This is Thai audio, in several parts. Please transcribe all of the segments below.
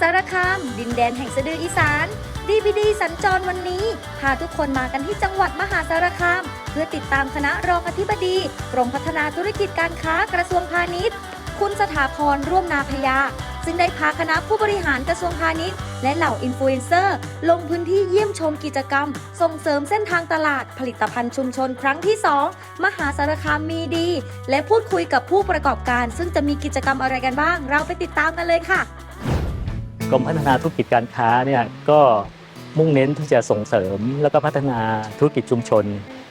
สารคาม ดินแดนแห่งสะดืออีสานดีพีดีสัญจรวันนี้ พาทุกคนมากันที่จังหวัดมหาสารคาม เพื่อติดตามคณะรองอธิบดีกรมพัฒนาธุรกิจการค้ากระทรวงพาณิชย์ คุณสถาพรร่วมนาพยา ซึ่งได้พาคณะผู้บริหารกระทรวงพาณิชย์ และเหล่าอินฟลูเอนเซอร์ ลงพื้นที่เยี่ยมชมกิจกรรม ส่งเสริมเส้นทางตลาดผลิตภัณฑ์ชุมชนครั้งที่ 2 มหาสารคามมีดี และพูดคุยกับผู้ประกอบการ ซึ่งจะมีกิจกรรมอะไรกันบ้าง เราไปติดตามกันเลยค่ะ กรมพัฒนาธุรกิจการค้าเนี่ยก็มุ่งเน้นที่จะส่งเสริมแล้วก็พัฒนาธุรกิจชุมชน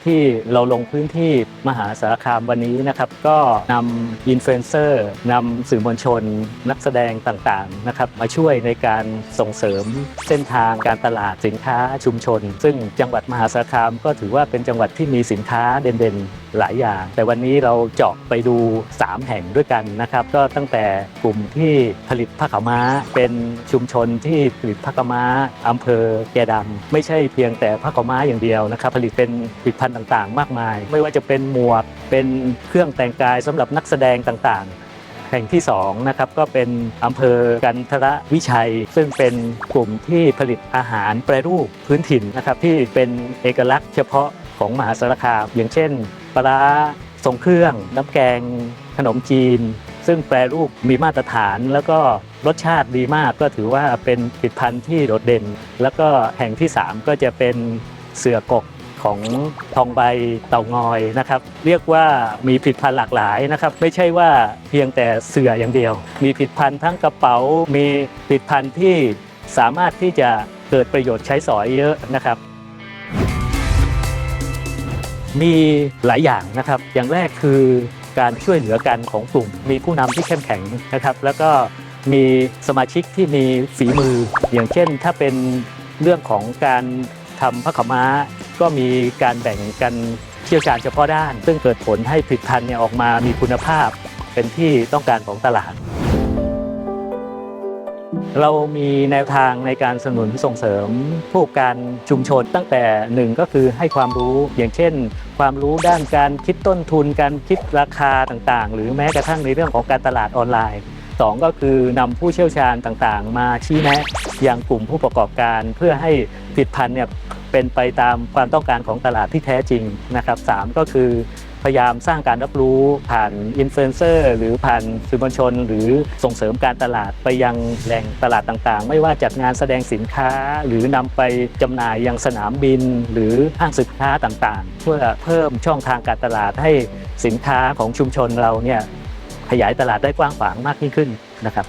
ที่เราลงพื้นที่มหาสารคามวันนี้นะครับ ก็นำอินฟลูเอนเซอร์นำสื่อมวลชน นักแสดงต่างๆนะครับ มาช่วยในการส่งเสริมเส้นทางการตลาดสินค้าชุมชน ซึ่งจังหวัดมหาสารคามก็ถือว่าเป็นจังหวัดที่มีสินค้าเด่นๆหลายอย่าง แต่วันนี้เราเจาะไปดู 3 แห่งด้วยกันนะครับ ก็ตั้งแต่กลุ่มที่ผลิตผ้าขาวม้า เป็นชุมชนที่ผลิตผ้าขาวม้าอำเภอแกดำไม่ใช่เพียงแต่ผ้าขาวม้าอย่างเดียวนะครับ ผลิตเป็นผลิตภัณฑ์ต่างๆ มากมาย ไม่ว่าจะเป็นหมวกเป็นเครื่องแต่งกายสำหรับนักแสดงต่างๆ แห่งที่2นะครับก็เป็นอำเภอกันทรวิชัย ซึ่งเป็นกลุ่มที่ผลิตอาหารแปรรูปพื้นถิ่นนะครับที่เป็นเอกลักษณ์เฉพาะของมหาสารคามอย่างเช่นปลาร้าทรงเครื่อง น้ำแกงขนมจีน ซึ่งแปรรูปมีมาตรฐาน แล้วก็รสชาติดีมากก็ถือว่าเป็นผลิตภัณฑ์ที่โดดเด่น แล้วก็แห่งที่ 3 ก็จะเป็นเสือกก ของทองใบเต่างอยนะครับ เรียกว่ามีผลิตภัณฑ์หลากหลายนะครับ ไม่ใช่ว่าเพียงแต่เสืออย่างเดียว มีผลิตภัณฑ์ทั้งกระเป๋า มีผลิตภัณฑ์ที่สามารถที่จะเกิดประโยชน์ใช้สอยเยอะนะครับ มีหลายอย่างนะครับ อย่างแรกคือการช่วยเหลือกันของกลุ่ม มีผู้นำที่เข้มแข็งนะครับ แล้วก็มีสมาชิกที่มีฝีมือ อย่างเช่นถ้าเป็นเรื่องของการทำผ้าขม้า ก็มีการแบ่งกันเชี่ยวชาญเฉพาะด้าน ซึ่งเกิดผลให้ผลิตภัณฑ์เนี่ยออกมามีคุณภาพเป็นที่ต้องการของตลาด เรามีแนวทางในการสนับสนุนส่งเสริมผู้การชุมชนตั้งแต่หนึ่งก็คือให้ความรู้อย่างเช่น ความรู้ด้านการคิดต้นทุน การคิดราคาต่างๆ หรือแม้กระทั่งในเรื่องของการตลาดออนไลน์สองก็คือนำผู้เชี่ยวชาญต่างๆ มาชี้แนะอยังกลุ่มผู้ประกอบการ เพื่อให้ผลิตภัณฑ์เนี่ย เป็นไปตามความต้องการของตลาดที่แท้จริงนะครับสามก็คือพยายามสร้างการรับรู้ผ่านอินฟลูเอนเซอร์หรือผ่านสื่อมวลชน หรือส่งเสริมการตลาดไปยังแหล่งตลาดต่างๆ ไม่ว่าจัดงานแสดงสินค้า หรือนำไปจำหน่ายยังสนามบิน หรือห้างสินค้าต่างๆ เพื่อเพิ่มช่องทางการตลาดให้สินค้าของชุมชนเราเนี่ยขยายตลาดได้กว้างขวางมากยิ่งขึ้นนะครับ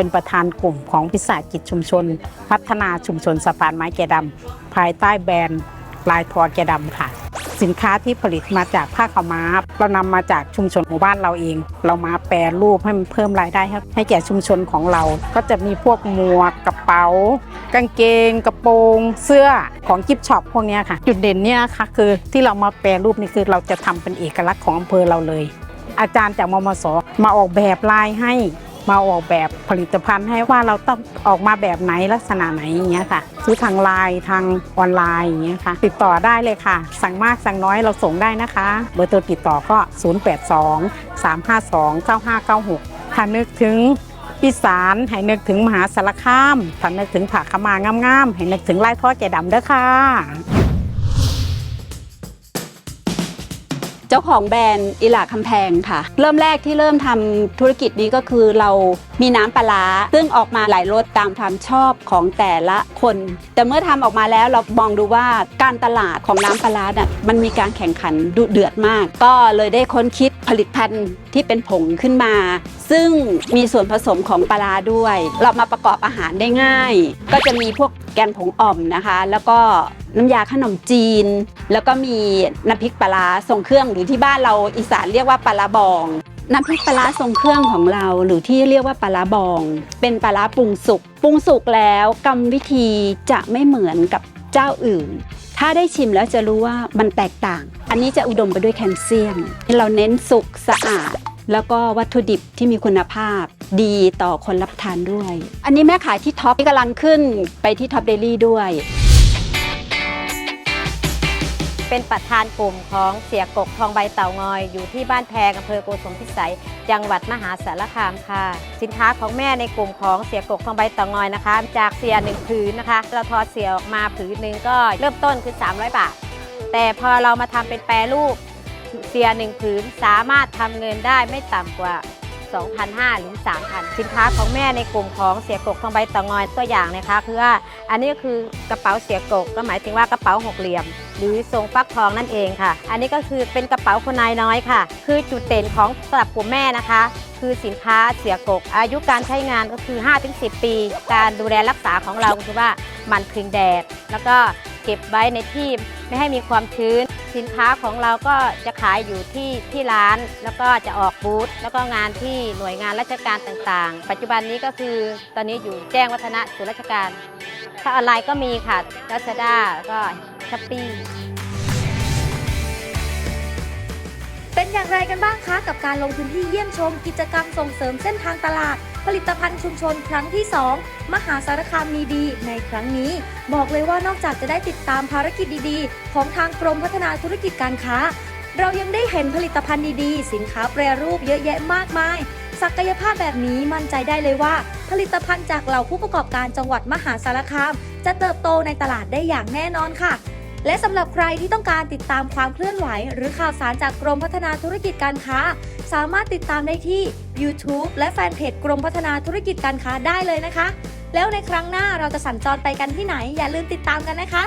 เป็นประธานกลุ่มของวิสาหกิจชุมชน พัฒนาชุมชนสะพานไม้แกดำภายใต้แบรนด์ลายทอแกดำค่ะ สินค้าที่ผลิตมาจากผ้าขาวม้าเรานำมาจากชุมชนหมู่บ้านเราเอง เรามาแปรรูปให้มันเพิ่มรายได้ให้แก่ชุมชนของเรา ก็จะมีพวกหมวกกระเป๋า กางเกง กระโปรง เสื้อของกิฟช็อปพวกนี้ค่ะ จุดเด่นเนี่ยนะคะคือที่เรามาแปรรูปนี่คือเราจะทำเป็นเอกลักษณ์ของอำเภอเราเลย อาจารย์จากมมสมาออกแบบลายให้ มาออกแบบผลิตภัณฑ์ให้ว่าเราต้องออกมาแบบไหนลักษณะไหนอย่างเงี้ยค่ะซื้อทางไลน์ทางออนไลน์อย่างเงี้ยค่ะ ติดต่อได้เลยค่ะ สั่งมากสั่งน้อยเราส่งได้นะคะ เบอร์โทรติดต่อก็ 082 352 9596 ถ้านึกถึงอีสานให้นึกถึงมหาสารคามถ้านึกถึงผักขมางามๆให้นึกถึงไร่ทอดแก่ดำเด้อค่ะ เจ้าของแบรนด์อิหลาคำแพงค่ะ เริ่มแรกที่เริ่มทำธุรกิจนี้ก็คือเรามีน้ำปลาซึ่งออกมาหลายรสตามความชอบของแต่ละคน แต่เมื่อทำออกมาแล้วเรามองดูว่าการตลาดของน้ำปลาเนี่ยมันมีการแข่งขันดุเดือดมาก ก็เลยได้ค้นคิดผลิตภัณฑ์ที่เป็นผงขึ้นมา ซึ่งมีส่วนผสมของปลาด้วย เรามาประกอบอาหารได้ง่าย ก็จะมีพวกแกนผงอ่อมนะคะ แล้วก็น้ำยาขนมจีน แล้วก็มีน้ำพริกปลาทรงเครื่องหรือที่บ้านเราอีสานเรียกว่าปลาบอง น้ำพริกปลาทรงเครื่องของเรา หรือที่เรียกว่าปลาบอง เป็นปลาปรุงสุกปรุงสุกแล้วกรรมวิธีจะไม่เหมือนกับเจ้าอื่น ถ้าได้ชิมแล้วจะรู้ว่ามันแตกต่าง อันนี้จะอุดมไปด้วยแคลเซียมเราเน้นสุกสะอาดแล้วก็วัตถุดิบที่มีคุณภาพดีต่อคนรับทานด้วย อันนี้แม่ขายที่ท็อปกำลังขึ้นไปที่ท็อปเดลี่ด้วย เป็นประธานกลุ่มของเสียกกทองใบเต่างอย อยู่ที่บ้านแพงอำเภอโกสมพิสัย จังหวัดมหาสารคามค่ะ สินค้าของแม่ในกลุ่มของเสียกกทองใบเต่างอยนะคะ จากเสียหนึ่งผืนนะคะ เราทอเสียออกมาผืนหนึ่งก็เริ่มต้นคือ 300 บาท แต่พอเรามาทำเป็นแปรรูปเสียหนึ่งผืนสามารถทำเงินได้ไม่ต่ำกว่า2,500หรือ3,000 สินค้าของแม่ในกลุ่มของเสียกกทองใบเต่างอยตัวอย่างนะคะ คือว่าอันนี้ก็คือกระเป๋าเสียกกก็หมายถึงว่ากระเป๋าหกเหลี่ยม หรือทรงฟักทองนั่นเองค่ะ อันนี้ก็คือเป็นกระเป๋าคนนายน้อยค่ะ คือจุดเด่นของสำหรับกลุ่มแม่นะคะ คือสินค้าเสียกก อายุการใช้งานก็คือ 5-10 ปี การดูแลรักษาของเราคือว่าหมันพึงแดด แล้วก็เก็บไว้ในที่ไม่ให้มีความชื้น สินค้าของเราก็จะขายอยู่ที่ที่ร้าน แล้วก็จะออกบูธแล้วก็งานที่หน่วยงานราชการต่างๆ ปัจจุบันนี้ก็คือตอนนี้อยู่แจ้งวัฒนะศูนย์ราชการ ถ้าออนไลน์ก็มีค่ะ Lazada แล้วก็ ช้อปปี้เป็นอย่างไรกันบ้างคะกับการลงพื้นที่เยี่ยมชม กิจกรรมส่งเสริมเส้นทางตลาด ผลิตภัณฑ์ชุมชนครั้งที่ 2 มหาสารคามมีดีในครั้งนี้ บอกเลยว่านอกจากจะได้ติดตามภารกิจดีๆ ของทางกรมพัฒนาธุรกิจการค้า เรายังได้เห็นผลิตภัณฑ์ดีๆ สินค้าแปรรูปเยอะแยะมากมาย ศักยภาพแบบนี้มั่นใจได้เลยว่า ผลิตภัณฑ์จากเหล่าผู้ประกอบการจังหวัดมหาสารคาม จะเติบโตในตลาดได้อย่างแน่นอนค่ะ และสำหรับใครที่ต้องการติดตามความเคลื่อนไหว หรือข่าวสารจากกรมพัฒนาธุรกิจการค้า สามารถติดตามได้ที่ YouTube และแฟนเพจกรมพัฒนาธุรกิจการค้าได้เลยนะคะ แล้วในครั้งหน้าเราจะสัญจรไปกันที่ไหน อย่าลืมติดตามกันนะคะ